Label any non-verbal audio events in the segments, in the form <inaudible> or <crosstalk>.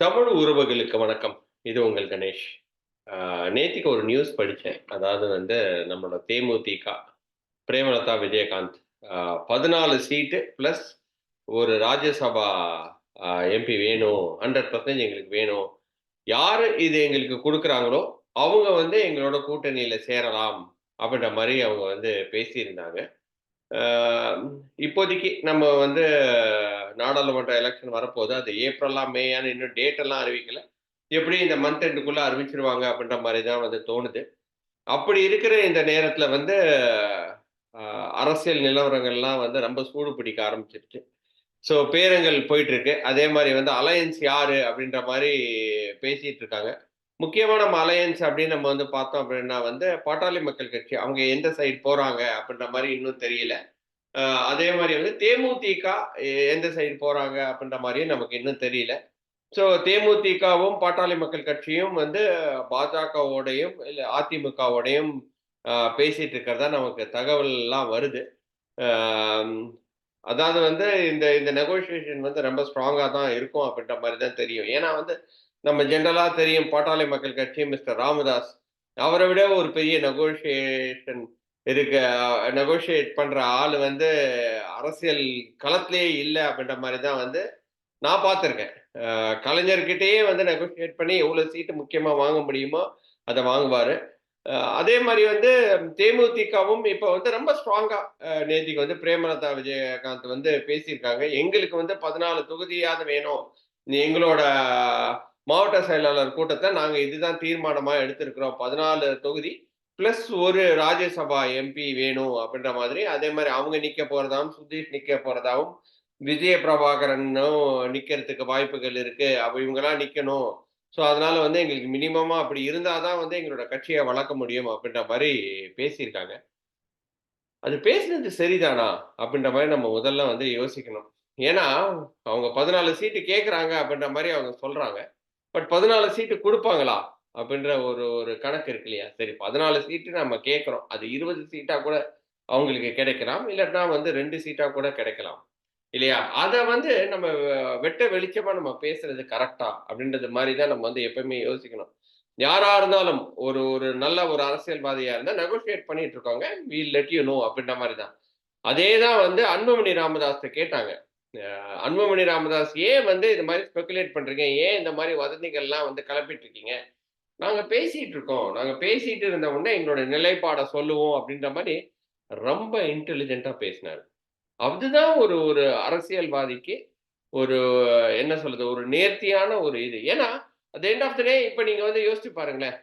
தமிழ் உறவுகளுக்கு வணக்கம். இது உங்கள் கணேஷ். ஆ நேத்திக்கு ஒரு நியூஸ் படித்தேன் அதாவது வந்து நம்மளோட தேமுதிக, பிரேமலதா விஜயகாந்த் பதினாலு சீட்டு ப்ளஸ் ஒரு ராஜ்யசபா எம்பி வேணும். 100% எங்களுக்கு வேணும். யார் இது எங்களுக்கு கொடுக்குறாங்களோ அவங்க வந்து எங்களோட கூட்டணியில் சேரலாம். அப்படின்ற மாதிரி அவங்க வந்து பேசியிருந்தாங்க. இப்போதைக்கு நம்ம வந்து நாடாளுமன்ற எலெக்ஷன் வரப்போகுது அது ஏப்ரலா, மேயான்னு இன்னும் டேட் எல்லாம் அறிவிக்கல. எப்படி இந்த மந்த் எண்டுக்குள்ளே அறிவிச்சிருவாங்க அப்படின்ற மாதிரி தான் வந்து தோணுது. அப்படி இருக்கிற இந்த நேரத்தில் வந்து அரசியல் நிலவரங்கள்லாம் வந்து ரொம்ப சூடு பிடிக்க ஆரம்பிச்சிருச்சு ஸோ பேரங்கள் போயிட்டுருக்கு. அதே மாதிரி வந்து அலையன்ஸ் யாரு அப்படின்ற மாதிரி பேசிட்டு இருக்காங்க. முக்கியமான நம்ம அலையன்ஸ் அப்படின்னு நம்ம வந்து பார்த்தோம் அப்படின்னா வந்து பாட்டாளி மக்கள் கட்சி. அவங்க எந்த சைடு போறாங்க அப்படின்ற மாதிரி இன்னும் தெரியல. அதே மாதிரி வந்து தேமுதிக எந்த சைடு போறாங்க அப்படின்ற மாதிரியும் நமக்கு இன்னும் தெரியல. ஸோ தேமுதிகவும், பாட்டாளி மக்கள் கட்சியும் வந்து பாஜகவோடையும், இல்லை அதிமுகவோடையும் பேசிட்டு இருக்கிறதா நமக்கு தகவல்லாம் வருது. அதாவது வந்து இந்த இந்த நெகோசியேஷன் வந்து ரொம்ப ஸ்ட்ராங்காக தான் இருக்கும் அப்படின்ற மாதிரி தான் தெரியும். ஏன்னா வந்து நம்ம ஜென்ரலா தெரியும் பாட்டாளி மக்கள் கட்சி மிஸ்டர் ராமதாஸ். அவரை விட ஒரு பெரிய நெகோசியேஷன் இருக்க நெகோஷியேட் பண்ற ஆள் வந்து அரசியல் களத்திலேயே இல்லை அப்படின்ற மாதிரி தான் வந்து நான் பார்த்துருக்கேன். கலைஞர்கிட்டயே வந்து நெகோஷியேட் பண்ணி எவ்வளோ சீட்டு முக்கியமா வாங்க முடியுமோ, அதை வாங்குவாரு. அதே மாதிரி வந்து தேமுதிகவும் இப்ப வந்து ரொம்ப ஸ்ட்ராங்கா நேதிக்கு நேத்திக்கு வந்து பிரேமலதா விஜயகாந்த் வந்து பேசியிருக்காங்க. எங்களுக்கு வந்து 14 தொகுதியாவது வேணும். எங்களோட மாவட்ட செயலாளர் கூட்டத்தை நாங்க இதுதான் தீர்மானமா எடுத்திருக்கிறோம். 14 தொகுதி பிளஸ் ஒரு ராஜ்யசபா எம்பி வேணும் அப்படின்ற மாதிரி. அதே மாதிரி அவங்க நிக்க போறதாவும், சுதீஷ் நிக்க போறதாவும், விஜய பிரபாகரனும் நிக்கிறதுக்கு வாய்ப்புகள் இருக்கு. அப்ப இவங்கெல்லாம் நிக்கணும். ஸோ அதனால வந்து எங்களுக்கு மினிமமா அப்படி இருந்தால் தான் வந்து எங்களோட கட்சியை வளர்க்க முடியும் அப்படின்ற மாதிரி பேசியிருக்காங்க. அது பேசினது சரிதானா? அப்படின்ற மாதிரி நம்ம முதல்ல வந்து யோசிக்கணும். ஏன்னா, அவங்க 14 சீட்டு கேட்குறாங்க அப்படின்ற மாதிரி அவங்க சொல்றாங்க. பட் 14 சீட்டு கொடுப்பாங்களா அப்படின்ற ஒரு ஒரு கணக்கு இருக்கு இல்லையா? சரி 14 சீட்டு நம்ம கேட்குறோம் அது இருபது சீட்டாக கூட அவங்களுக்கு கிடைக்கலாம். இல்லைன்னா வந்து ரெண்டு சீட்டாக கூட கிடைக்கலாம். இல்லையா? அதை வந்து நம்ம வெட்ட வெளிச்சமாக நம்ம பேசுறது கரெக்டா அப்படின்றது மாதிரி தான் நம்ம வந்து எப்பவுமே யோசிக்கணும். யாரா இருந்தாலும் ஒரு ஒரு நல்ல ஒரு அரசியல்வாதியா இருந்தால் நெகோசியேட் பண்ணிட்டு இருக்காங்க. வி லெட் யூ நோ அப்படின்ற மாதிரி தான். அதே தான் வந்து அன்புமணி ராமதாஸ்ட்ட கேட்டாங்க. அன்புமணி ராமதாஸ் ஏன் வந்து இது மாதிரி ஸ்பெகுலேட் பண்றீங்க? ஏன் இந்த மாதிரி வதந்திகள்லாம் வந்து கிளப்பிட்டு இருக்கீங்க? நாங்க பேசிட்டு இருக்கோம். நாங்க பேசிட்டு இருந்த உடனே எங்களோட நிலைப்பாடை சொல்லுவோம் அப்படின்ற மாதிரி ரொம்ப இன்டெலிஜென்ட்டா பேசினார் அதுதான் ஒரு ஒரு அரசியல்வாதிக்கு ஒரு என்ன சொல்றது? ஒரு நேர்த்தியான ஒரு இது. ஏன்னா, at the end of the day இப்ப நீங்க வந்து யோசிச்சு பாருங்களேன்.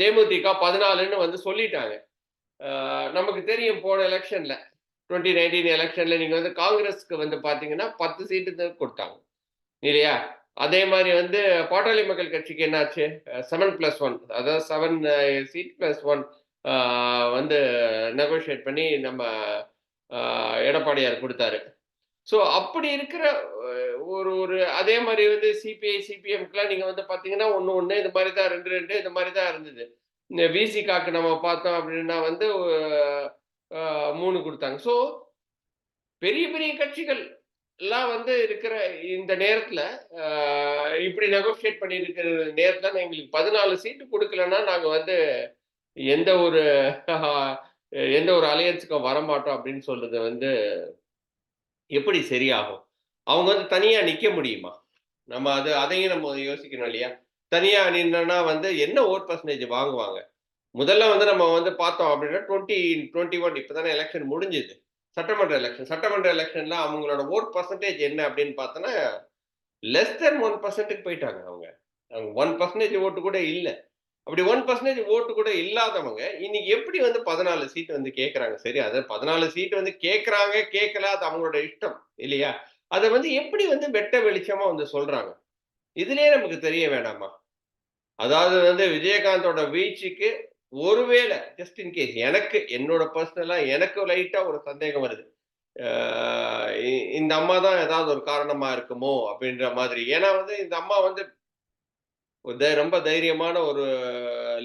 தேமுதிக 14ன்னு வந்து சொல்லிட்டாங்க. நமக்கு தெரியும் போன எலெக்ஷன்ல டுவெண்ட்டி நைன்டீன் எலெக்ஷன்ல நீங்க வந்து காங்கிரஸ்க்கு வந்து பார்த்தீங்கன்னா 10 சீட்டு தான் இல்லையா? அதே மாதிரி வந்து பாட்டாளி மக்கள் கட்சிக்கு என்னாச்சு? 7+1 அதாவது செவன் சீட் பிளஸ் ஒன் வந்து நெகோஷியேட் பண்ணி நம்ம எடப்பாடியார் கொடுத்தாரு ஸோ அப்படி இருக்கிற ஒரு ஒரு அதே மாதிரி வந்து சிபிஐ, சிபிஎம்க்குலாம் நீங்க வந்து பார்த்தீங்கன்னா 1, 1 இது மாதிரி தான் 2, 2 இது மாதிரி தான் இருந்தது. இந்த விசிகாக்கு நம்ம பார்த்தோம் அப்படின்னா வந்து மூணு கொடுத்தாங்க ஸோ பெரிய பெரிய கட்சிகள் எல்லாம் வந்து இருக்கிற இந்த நேரத்தில் இப்படி நெகோஷியேட் பண்ணி இருக்கிற நேரத்தில எங்களுக்கு 14 சீட்டு கொடுக்கலன்னா நாங்க வந்து எந்த ஒரு <laughs> எந்த ஒரு அலையன்ஸுக்கும் வரமாட்டோம் அப்படின்னு சொல்றது வந்து எப்படி சரியாகும்? அவங்க வந்து தனியா நிக்க முடியுமா? நம்ம அது அதையும் நம்ம யோசிக்கணும் இல்லையா? தனியா நின்னா வந்து என்ன ஓட் பர்சன்டேஜ் வாங்குவாங்க? முதல்ல வந்து நம்ம வந்து பார்த்தோம் அப்படின்னா 2021 இப்ப தானே எலெக்ஷன் முடிஞ்சுது சட்டமன்ற எலெக்ஷன் சட்டமன்ற எலக்ஷன்ல அவங்களோட ஓட் பர்சன்டேஜ் என்ன அப்படின்னு பார்த்தோன்னா லெஸ் தென் ஒன் பர்சன்ட்டுக்கு போயிட்டாங்க அவங்க. அவங்க ஒன் பர்சன்டேஜ் ஓட்டு கூட இல்லை அப்படி ஒன் பர்சன்டேஜ் ஓட்டு கூட இல்லாதவங்க, இன்னைக்கு எப்படி வந்து 14 சீட் வந்து கேட்குறாங்க சரி அது 14 சீட் வந்து கேட்குறாங்க கேட்கல அது அவங்களோட இஷ்டம். இல்லையா? அதை வந்து எப்படி வந்து வெட்ட வெளிச்சமா வந்து சொல்றாங்க? இதுலயே நமக்கு தெரிய வேணாமா? அதாவது வந்து விஜயகாந்தோட வீழ்ச்சிக்கு ஒருவேளை ஜஸ்ட் இன் கேஸ் எனக்கு என்னோட பர்சனலா எனக்கு லைட்டா ஒரு சந்தேகம் வருது. இந்த அம்மா தான் ஏதாவது ஒரு காரணமா இருக்குமோ? அப்படின்ற மாதிரி. ஏன்னா வந்து இந்த அம்மா வந்து ரொம்ப தைரியமான ஒரு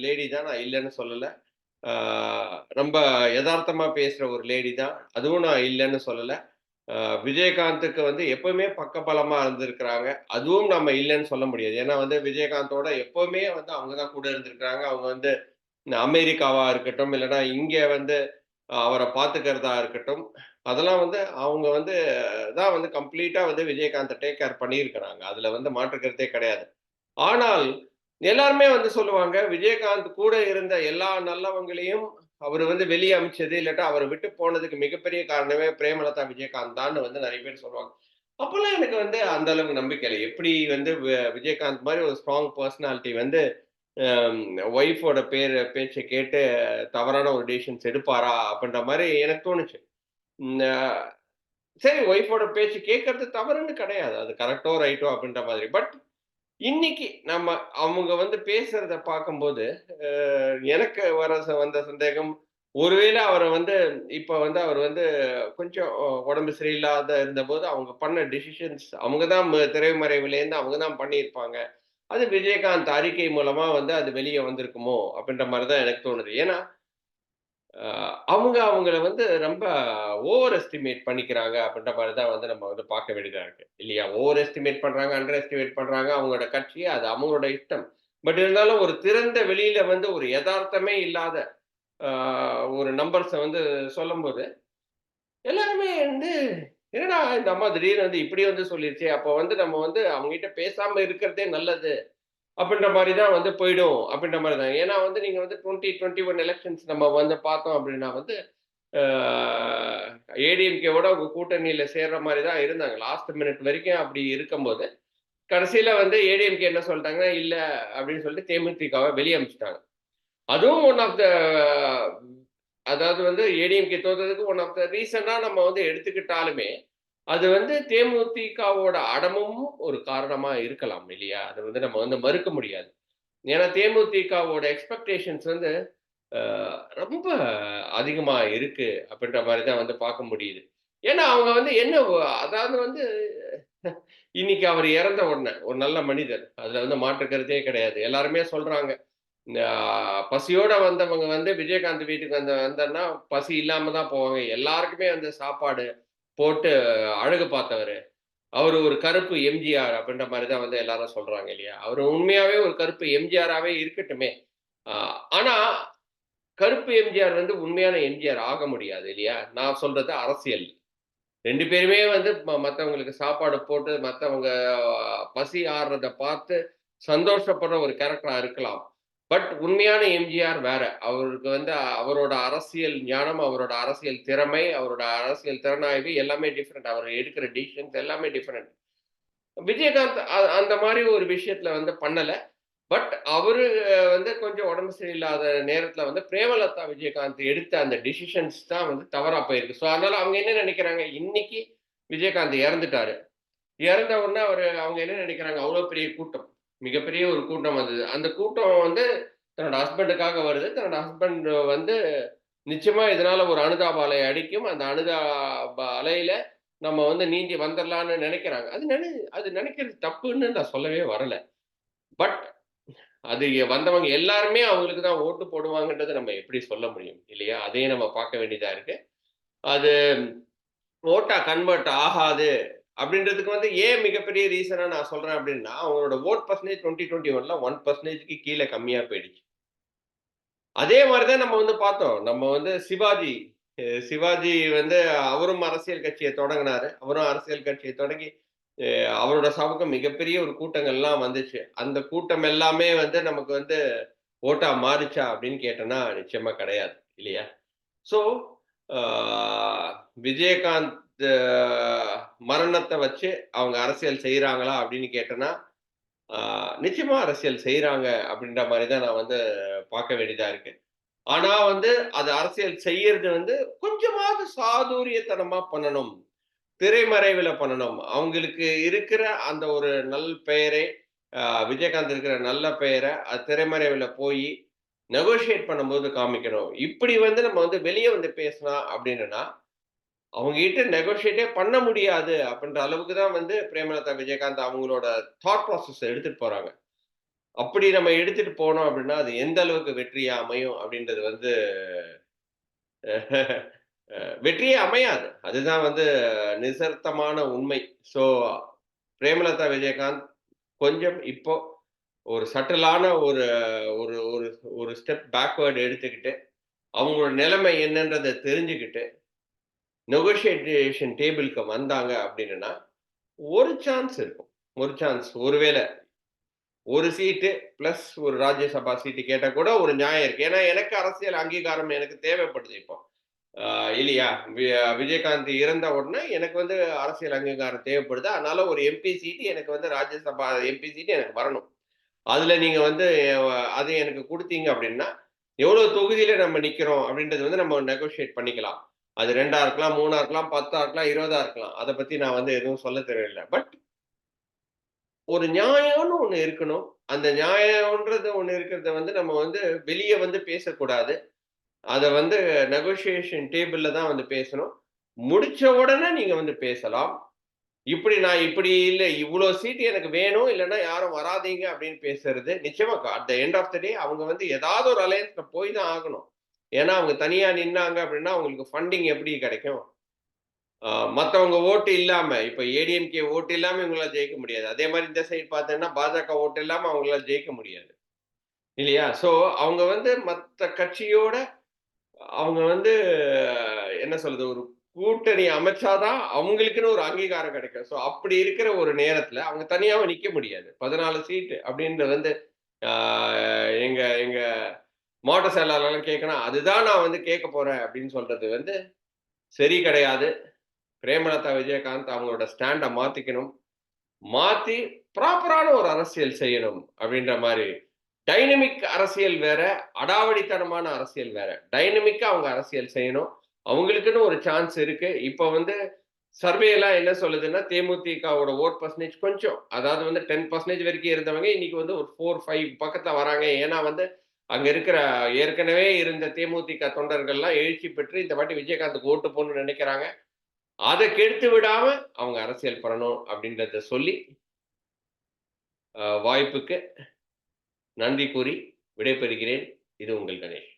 லேடி தான். நான் இல்லைன்னு சொல்லலை ரொம்ப எதார்த்தமா பேசுற ஒரு லேடி தான். அதுவும் நான் இல்லைன்னு சொல்லலை விஜயகாந்துக்கு வந்து எப்பவுமே பக்கபலமா இருந்திருக்கிறாங்க. அதுவும் நம்ம இல்லைன்னு சொல்ல முடியாது. ஏன்னா வந்து விஜயகாந்தோட எப்பவுமே வந்து அவங்க தான் கூட இருந்திருக்கிறாங்க. அவங்க வந்து இந்த அமெரிக்காவா இருக்கட்டும், இல்லைன்னா இங்க வந்து அவரை பார்த்துக்கிறதா இருக்கட்டும், அதெல்லாம் வந்து அவங்க வந்து தான் வந்து கம்ப்ளீட்டா வந்து விஜயகாந்த் டேக் கேர் பண்ணியிருக்கிறாங்க. அதுல வந்து மாற்றுக்கிறதே கிடையாது. ஆனால் எல்லாருமே வந்து சொல்லுவாங்க, விஜயகாந்த் கூட இருந்த எல்லா நல்லவங்களையும் அவர் வந்து வெளியே அமைச்சது இல்லாட்டா அவர விட்டு போனதுக்கு மிகப்பெரிய காரணமே பிரேமலதா விஜயகாந்த் தான் வந்து நிறைய பேர் சொல்லுவாங்க. அப்போல்லாம் எனக்கு வந்து அந்த அளவுக்கு நம்பிக்கை இல்லை எப்படி வந்து வி விஜயகாந்த் மாதிரி ஒரு ஸ்ட்ராங் பர்சனாலிட்டி வந்து ஒய்ஃபோட பேர் பேச்சை கேட்டு தவறான ஒரு டிசிஷன்ஸ் எடுப்பாரா? அப்படின்ற மாதிரி எனக்கு தோணுச்சு. சரி ஒய்ஃபோட பேச்சு கேட்கறது தவறுன்னு கிடையாது. அது கரெக்டோ ரைட்டோ அப்படின்ற மாதிரி. பட் இன்னைக்கு நம்ம அவங்க வந்து பேசுறத பார்க்கும்போது, எனக்கு வர வந்த சந்தேகம், ஒருவேளை அவரை வந்து இப்போ வந்து அவர் வந்து கொஞ்சம் உடம்பு சரியில்லாத இருந்தபோது, அவங்க பண்ண டிசிஷன்ஸ் அவங்க தான் திரைமறைவிலேருந்து அவங்க தான் பண்ணியிருப்பாங்க. அது விஜயகாந்த் அறிக்கை மூலமாக வந்து அது வெளியே வந்திருக்குமோ! அப்படின்ற மாதிரி தான் எனக்கு தோணுது. ஏன்னா, அவங்க அவங்கள வந்து ரொம்ப ஓவர் எஸ்டிமேட் பண்ணிக்கிறாங்க அப்படின்ற மாதிரி தான் வந்து நம்ம வந்து பார்க்க வேண்டியதாக இருக்கு. இல்லையா? ஓவர் எஸ்டிமேட் பண்ணுறாங்க அண்டர் எஸ்டிமேட் பண்ணுறாங்க அவங்களோட கட்சி, அது அவங்களோட இஷ்டம். பட் இருந்தாலும் ஒரு திறந்த வெளியில வந்து ஒரு எதார்த்தமே இல்லாத ஒரு நம்பர்ஸை வந்து சொல்லும்போது, எல்லாருமே வந்து என்னடா இந்த அம்மா திடீர்னு வந்து இப்படி வந்து சொல்லிருச்சு அப்ப வந்து நம்ம வந்து அவங்ககிட்ட பேசாம இருக்கிறதே நல்லது. அப்படின்ற மாதிரி தான் வந்து போயிடும். அப்படின்ற மாதிரி தான். ஏன்னா வந்து நீங்க வந்து 2021 எலக்ஷன்ஸ் நம்ம வந்து பார்த்தோம் அப்படின்னா வந்து, ஏடிஎம்கேவோட அவங்க கூட்டணியில சேர்ற மாதிரி தான் இருந்தாங்க. லாஸ்ட் மினிட் வரைக்கும் அப்படி இருக்கும்போது, கடைசியில வந்து ஏடிஎம்கே என்ன சொல்லிட்டாங்கன்னா இல்லை அப்படின்னு சொல்லிட்டு தேமுதிகவை வெளிய அனுப்பிச்சுட்டாங்க. அதுவும் ஒன் ஆஃப் த அதாவது வந்து ஏடிஎம்கே தோத்ததுக்கு ஒன் ஆஃப் த ரீசனாக நம்ம வந்து எடுத்துக்கிட்டாலுமே, அது வந்து தேமுதிகவோட அடமும் ஒரு காரணமாக இருக்கலாம் இல்லையா? அதை வந்து நம்ம வந்து மறுக்க முடியாது. ஏன்னா தேமுதிகவோட எக்ஸ்பெக்டேஷன்ஸ் வந்து ரொம்ப அதிகமாக இருக்கு அப்படின்ற மாதிரி தான் வந்து பார்க்க முடியுது. ஏன்னா அவங்க வந்து என்ன அதாவது வந்து இன்னைக்கு அவர் இறந்த உடனே ஒரு நல்ல மனிதர். அதுல வந்து மாற்று கிடையாது. எல்லாருமே சொல்றாங்க. பசியோட வந்தவங்க வந்து விஜயகாந்த் வீட்டுக்கு வந்த வந்தன்னா, பசி இல்லாம தான் போவாங்க. எல்லாருக்குமே வந்து சாப்பாடு போட்டு அழகு பார்த்தவர் அவர் ஒரு கருப்பு எம்ஜிஆர் அப்படின்ற மாதிரி தான் வந்து எல்லாரும் சொல்றாங்க இல்லையா? அவர் உண்மையாவே ஒரு கருப்பு எம்ஜிஆராகவே இருக்கட்டுமே! ஆனா, கருப்பு எம்ஜிஆர் வந்து உண்மையான எம்ஜிஆர் ஆக முடியாது இல்லையா? நான் சொல்றது அரசியல். ரெண்டு பேருமே வந்து ம சாப்பாடு போட்டு, மற்றவங்க பசி ஆடுறத பார்த்து சந்தோஷப்படுற ஒரு கேரக்டரா இருக்கலாம். பட் உண்மையான எம்ஜிஆர் வேற. அவருக்கு வந்து அவரோட அரசியல் ஞானம், அவரோட அரசியல் திறமை, அவரோட அரசியல் திறனாய்வு எல்லாமே டிஃப்ரெண்ட் அவர் எடுக்கிற டிசிஷன்ஸ் எல்லாமே டிஃப்ரெண்ட் விஜயகாந்த் அந்த மாதிரி ஒரு விஷயத்துல வந்து பண்ணல. பட் அவரு வந்து கொஞ்சம் உடம்பு சரியில்லாத நேரத்துல வந்து பிரேமலதா விஜயகாந்த் எடுத்த அந்த டிசிஷன்ஸ் தான் வந்து தவறா போயிருக்கு. ஸோ அதனால அவங்க என்ன நினைக்கிறாங்க இன்னைக்கு விஜயகாந்த் இறந்துட்டாரு. இறந்த உடனே அவர் அவங்க என்ன நினைக்கிறாங்க அவ்வளோ பெரிய கூட்டம். மிகப்பெரிய ஒரு கூட்டம் வந்தது. அந்த கூட்டம் வந்து தன்னோட ஹஸ்பண்டுக்காக வருது. தன்னோட ஹஸ்பண்ட் வந்து நிச்சயமா இதனால ஒரு அனுதாப அலை அடிக்கும். அந்த அனுதாப அலையில நம்ம வந்து நீந்தி வந்துடலான்னு நினைக்கிறாங்க அது நினை அது நினைக்கிறது தப்புன்னு நான் சொல்லவே வரல. பட் அது வந்தவங்க எல்லாருமே அவங்களுக்கு தான் ஓட்டு போடுவாங்கன்றதை நம்ம எப்படி சொல்ல முடியும்? இல்லையா? அதையும் நம்ம பார்க்க வேண்டியதா இருக்கு. அது ஓட்டா கன்வெர்ட் ஆகாது அப்படின்றதுக்கு வந்து ஏன் மிகப்பெரிய ரீசனா நான் சொல்றேன் அப்படின்னா, அவங்களோட ஓட் பர்சன்டேஜ் டுவெண்ட்டி டுவெண்ட்டி ஒன்ல ஒன் பர்சன்டேஜ்க்கு கீழே கம்மியா போயிடுச்சு. அதே மாதிரி தான் நம்ம வந்து பார்த்தோம். நம்ம வந்து சிவாஜி சிவாஜி வந்து அவரும் அரசியல் கட்சியை தொடங்குனாரு. அவரும் அரசியல் கட்சியை தொடங்கி அவரோட சமூகம் மிகப்பெரிய ஒரு கூட்டங்கள்லாம் வந்துச்சு. அந்த கூட்டம் எல்லாமே வந்து நமக்கு வந்து ஓட்டா மாறுச்சா அப்படின்னு கேட்டோம்னா, நிச்சயமா கிடையாது. இல்லையா? ஸோ விஜயகாந்த் மரணத்தை வச்சு அவங்க அரசியல் செய்கிறாங்களா அப்படின்னு கேட்டேன்னா நிச்சயமாக நிச்சயமா அரசியல் செய்கிறாங்க அப்படின்ற மாதிரி தான் நான் வந்து பார்க்க வேண்டியதாக இருக்கு. ஆனால் வந்து அது அரசியல் செய்யறது வந்து கொஞ்சமாவது சாதுரியத்தனமாக பண்ணணும். திரைமறைவில் பண்ணணும். அவங்களுக்கு இருக்கிற அந்த ஒரு நல் பெயரை விஜயகாந்த் இருக்கிற நல்ல பெயரை அது திரைமறைவில் போய் நெகோஷியேட் பண்ணும்போது காமிக்கணும். இப்படி வந்து நம்ம வந்து வெளியே வந்து பேசினா அப்படின்னா, அவங்க கிட்ட நெகோஷியேட்டே பண்ண முடியாது அப்படின்ற அளவுக்கு தான் வந்து பிரேமலதா விஜயகாந்த் அவங்களோட தாட் ப்ராசஸ் எடுத்துட்டு போறாங்க. அப்படி நம்ம எடுத்துட்டு போனோம் அப்படின்னா, அது எந்த அளவுக்கு வெற்றியா அமையும் அப்படின்றது வந்து வெற்றியே அமையாது அதுதான் வந்து நிசர்த்தமான உண்மை ஸோ பிரேமலதா விஜயகாந்த் கொஞ்சம் இப்போ ஒரு சட்டலான ஒரு ஒரு ஒரு ஒரு ஸ்டெப் பேக்வேர்டு எடுத்துக்கிட்டு அவங்களோட நிலைமை என்னன்றதை தெரிஞ்சுக்கிட்டு நெகோஷியேஷன் டேபிளுக்கு வந்தாங்க அப்படின்னா ஒரு சான்ஸ் இருக்கும். ஒரு சான்ஸ் ஒருவேளை ஒரு சீட்டு பிளஸ் ஒரு ராஜ்யசபா சீட்டு கேட்டால் கூட ஒரு நியாயம் இருக்கு. ஏன்னா எனக்கு அரசியல் அங்கீகாரம் எனக்கு தேவைப்படுது இப்போ. இல்லையா? வி- விஜயகாந்த் இறந்த உடனே எனக்கு வந்து அரசியல் அங்கீகாரம் தேவைப்படுது. அதனால ஒரு எம்பி சீட்டு எனக்கு வந்து ராஜ்யசபா எம்பி சீட்டு எனக்கு வரணும். அதுல நீங்க வந்து அது எனக்கு கொடுத்தீங்க அப்படின்னா எவ்வளவு தொகுதியில நம்ம நிக்கிறோம் அப்படின்றது வந்து நம்ம நெகோஷியேட் பண்ணிக்கலாம். அது ரெண்டா இருக்கலாம் மூணா இருக்கலாம் பத்தா இருக்கலாம் இருபதா இருக்கலாம். அதை பத்தி நான் வந்து எதுவும் சொல்ல தெரியல. பட் ஒரு நியாயம்னு ஒண்ணு இருக்கணும். அந்த நியாயம்ன்றது ஒண்ணு இருக்கிறத வந்து நம்ம வந்து வெளியே வந்து பேசக்கூடாது. அதை வந்து நெகோசியேஷன் டேபிள்ல தான் வந்து பேசணும். முடிச்ச உடனே நீங்க வந்து பேசலாம். இப்படி நான் இப்படி இல்லை இவ்வளோ சீட்டு எனக்கு வேணும் இல்லைன்னா யாரும் வராதீங்க அப்படின்னு பேசுறது நிச்சயமா. At the end of the day அவங்க வந்து ஏதாவது ஒரு அலையன்ஸ்ல போய் தான் ஆகணும். ஏன்னா அவங்க தனியாக நின்னாங்க அப்படின்னா அவங்களுக்கு ஃபண்டிங் எப்படி கிடைக்கும்? மற்றவங்க ஓட்டு இல்லாமல் இப்போ ஏடிஎம்கே ஓட்டு இல்லாமல் இவங்களால ஜெயிக்க முடியாது. அதே மாதிரி இந்த சைடு பார்த்தோன்னா பாஜக ஓட்டு இல்லாமல் அவங்களால ஜெயிக்க முடியாது. இல்லையா? ஸோ அவங்க வந்து மற்ற கட்சியோட அவங்க வந்து என்ன சொல்றது ஒரு கூட்டணி அமைச்சாதான் அவங்களுக்குன்னு ஒரு அங்கீகாரம் கிடைக்கும். ஸோ அப்படி இருக்கிற ஒரு நேரத்தில் அவங்க தனியாக நிற்க முடியாது. பதினாலு சீட்டு அப்படின்றது வந்து எங்க எங்க மாவட்ட செயலாளர்லாம் கேட்கணும் அதுதான் நான் வந்து கேட்க போறேன் அப்படின்னு சொல்றது வந்து சரி கிடையாது. பிரேமலதா விஜயகாந்த் அவங்களோட ஸ்டாண்டை மாத்திக்கணும். மாத்தி ப்ராப்பரான ஒரு அரசியல் செய்யணும் அப்படின்ற மாதிரி. டைனமிக் அரசியல் வேற அடாவடித்தனமான அரசியல் வேற. டைனமிக்கா அவங்க அரசியல் செய்யணும். அவங்களுக்குன்னு ஒரு சான்ஸ் இருக்கு. இப்போ வந்து சர்வே எல்லாம் என்ன சொல்லுதுன்னா தேமுதிகவோட ஓட் பர்சன்டேஜ் கொஞ்சம். அதாவது வந்து டென் பர்சன்டேஜ் வரைக்கும் இருந்தவங்க இன்னைக்கு வந்து ஒரு ஃபோர் ஃபைவ் பக்கத்துல வராங்க. ஏன்னா வந்து அங்க இருக்கிற ஏற்கனவே இருந்த தேமுதிக தொண்டர்கள்லாம் எழுச்சி பெற்று இந்த வாட்டி விஜயகாந்துக்கு ஓட்டு போகணும்னு நினைக்கிறாங்க. அதை கெடுத்து விடாம அவங்க அரசியல் பண்ணணும் அப்படின்றத சொல்லி வாய்ப்புக்கு நன்றி கூறி விடைபெறுகிறேன். இது உங்கள் கணேஷ்.